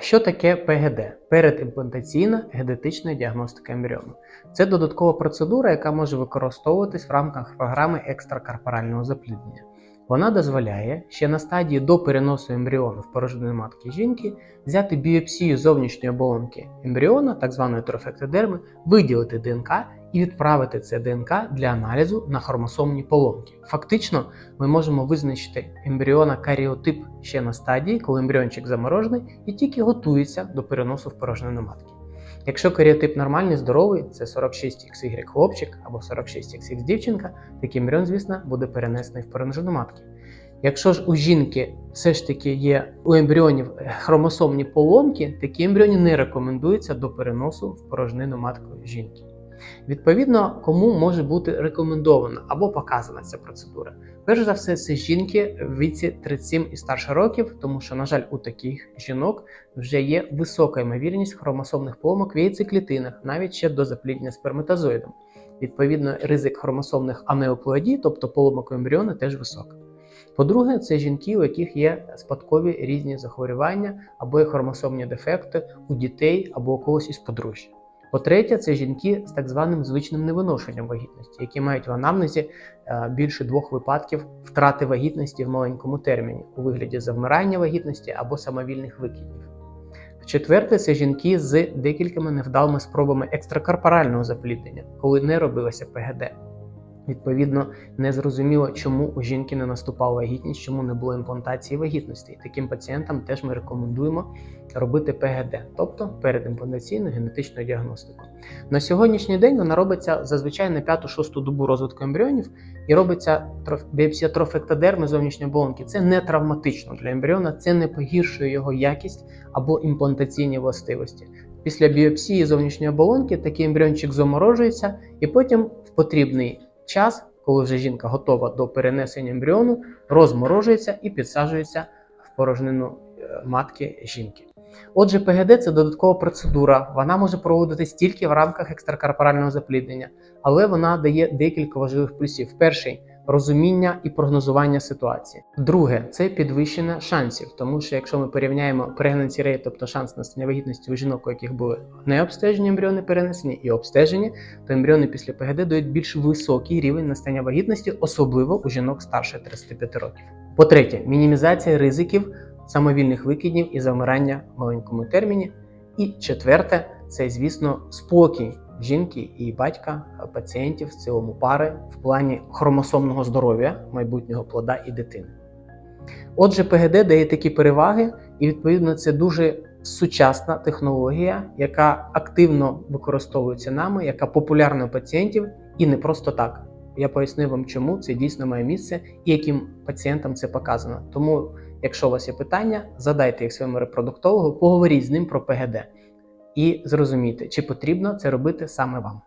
Що таке ПГД? Передімплантаційна генетична діагностика ембріону. Це додаткова процедура, яка може використовуватись в рамках програми екстракорпорального запліднення. Вона дозволяє ще на стадії до переносу ембріону в порожнину матки жінки взяти біопсію зовнішньої оболонки ембріона, так званої трофектодерми, виділити ДНК і відправити це ДНК для аналізу на хромосомні поломки. Фактично, ми можемо визначити ембріона каріотип ще на стадії, коли ембріончик заморожений і тільки готується до переносу в порожнину матки. Якщо каріотип нормальний, здоровий, це 46XY хлопчик або 46XX дівчинка, такий ембріон, звісно, буде перенесений в порожнину матки. Якщо ж у жінки все ж таки є у ембріонів хромосомні поломки, такі ембріони не рекомендуються до переносу в порожнину матки жінки. Відповідно, кому може бути рекомендована або показана ця процедура. Перш за все, це жінки в віці 37 і старше років, тому що, на жаль, у таких жінок вже є висока ймовірність хромосомних поломок в яйцеклітинах, навіть ще до запліднення сперматозоїдом. Відповідно, ризик хромосомних анеоплоїдій, тобто поломок у ембріону, теж високий. По-друге, це жінки, у яких є спадкові різні захворювання або хромосомні дефекти у дітей або у когось із подружжя. По-третє, це жінки з так званим звичним невиношенням вагітності, які мають в анамнезі е, більше двох випадків втрати вагітності в маленькому терміні у вигляді завмирання вагітності або самовільних викидів. Четверте, це жінки з декількома невдалими спробами екстракорпорального запліднення, коли не робилося ПГД. Відповідно, не зрозуміло, чому у жінки не наступала вагітність, чому не було імплантації вагітності. Таким пацієнтам теж ми рекомендуємо робити ПГД, тобто передімплантаційну генетичну діагностику. На сьогоднішній день вона робиться зазвичай на 5-6 добу розвитку ембріонів і робиться біопсія трофектодерми зовнішньої оболонки. Це не травматично для ембріона, це не погіршує його якість або імплантаційні властивості. Після біопсії зовнішньої оболонки такий ембріончик заморожується і потім в потрібний час, коли вже жінка готова до перенесення ембріону, розморожується і підсаджується в порожнину е, матки жінки. Отже, ПГД це додаткова процедура. Вона може проводитись тільки в рамках екстракорпорального запліднення, але вона дає декілька важливих плюсів. Перший розуміння і прогнозування ситуації. Друге це підвищення шансів, тому що якщо ми порівняємо pregnancy rate, тобто шанс настання вагітності у жінок, у яких були необстежені ембріони перенесені і обстежені, то ембріони після ПГД дають більш високий рівень настання вагітності, особливо у жінок старше 35 років. По-третє, мінімізація ризиків самовільних викидів і замирання в маленькому терміні. І четверте, це, звісно, спокій жінки і батька пацієнтів в цілому пари в плані хромосомного здоров'я майбутнього плода і дитини. Отже, ПГД дає такі переваги, і відповідно це дуже сучасна технологія, яка активно використовується нами, яка популярна у пацієнтів, і не просто так. Я поясню вам, чому це дійсно має місце і яким пацієнтам це показано. Тому, якщо у вас є питання, задайте їх своєму репродуктологу, поговоріть з ним про ПГД і зрозуміти, чи потрібно це робити саме вам.